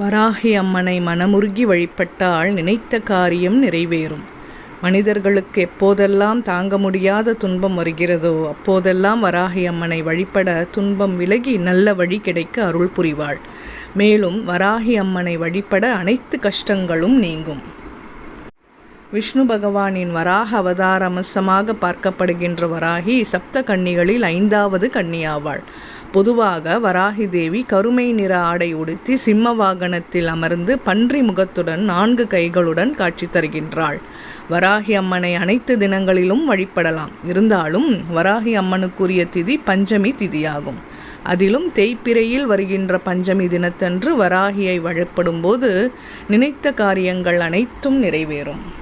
வராகி அம்மனை மனமுருகி வழிபட்டால் நினைத்த காரியம் நிறைவேறும். மனிதர்களுக்கு எப்போதெல்லாம் தாங்க முடியாத துன்பம் வருகிறதோ அப்போதெல்லாம் வராகி அம்மனை வழிபட துன்பம் விலகி நல்ல வழி கிடைக்க அருள் புரிவாள். மேலும் வராகி அம்மனை வழிபட அனைத்து கஷ்டங்களும் நீங்கும். விஷ்ணு பகவானின் வராக அவதார அம்சமாக பார்க்கப்படுகின்ற வராகி சப்த கன்னிகளில் ஐந்தாவது கன்னியாவாள். பொதுவாக வராகி தேவி கருமை நிற ஆடை உடுத்தி சிம்ம வாகனத்தில் அமர்ந்து பன்றி முகத்துடன் நான்கு கைகளுடன் காட்சி தருகின்றாள். வராகி அம்மனை அனைத்து தினங்களிலும் வழிபடலாம். இருந்தாலும் வராகி அம்மனுக்குரிய திதி பஞ்சமி திதியாகும். அதிலும் தேய்ப்பிரையில் வருகின்ற பஞ்சமி தினத்தன்று வராகியை வழிபடும்போது நினைத்த காரியங்கள் அனைத்தும் நிறைவேறும்.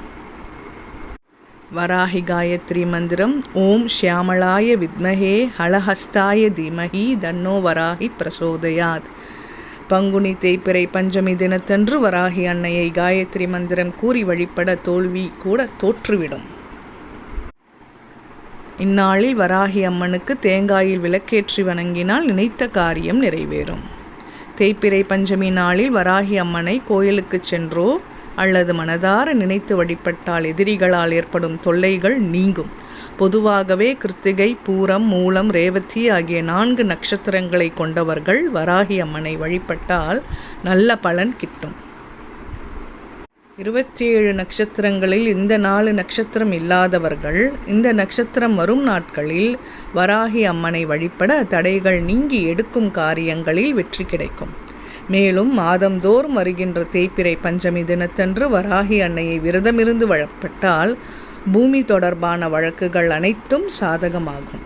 வராஹி காயத்ரி மந்திரம். ஓம் ஷியாமளாய வித்மஹே ஹளஹஸ்தாய தீமஹி தன்னோ வராகி பிரசோதயாத். பங்குனி தேய்பிறை பஞ்சமி தினத்தன்று வராகி அன்னையை காயத்ரி மந்திரம் கூறி வழிபட தோல்வி கூட தோற்றுவிடும். இந்நாளில் வராகி அம்மனுக்கு தேங்காயில் விளக்கேற்றி வணங்கினால் நினைத்த காரியம் நிறைவேறும். தேய்பிறை பஞ்சமி நாளில் வராகி அம்மனை கோயிலுக்கு சென்றோ அல்லது மனதார நினைத்து வழிபட்டால் எதிரிகளால் ஏற்படும் தொல்லைகள் நீங்கும். பொதுவாகவே கிருத்திகை பூரம் மூலம் ரேவதி ஆகிய நான்கு நட்சத்திரங்களை கொண்டவர்கள் வராகி அம்மனை வழிபட்டால் நல்ல பலன் கிட்டும். இருபத்தி ஏழு நட்சத்திரங்களில் இந்த நாலு நட்சத்திரம் இல்லாதவர்கள் இந்த நட்சத்திரம் வரும் நாட்களில் வராகி அம்மனை வழிபட தடைகள் நீங்கி எடுக்கும் காரியங்களில் வெற்றி கிடைக்கும். மேலும் மாதந்தோறும் வருகின்ற தேய்பிறை பஞ்சமி தினத்தன்று வராகி அன்னையை விரதமிருந்து வழப்பட்டால் பூமி தொடர்பான வழக்குகள் அனைத்தும் சாதகமாகும்.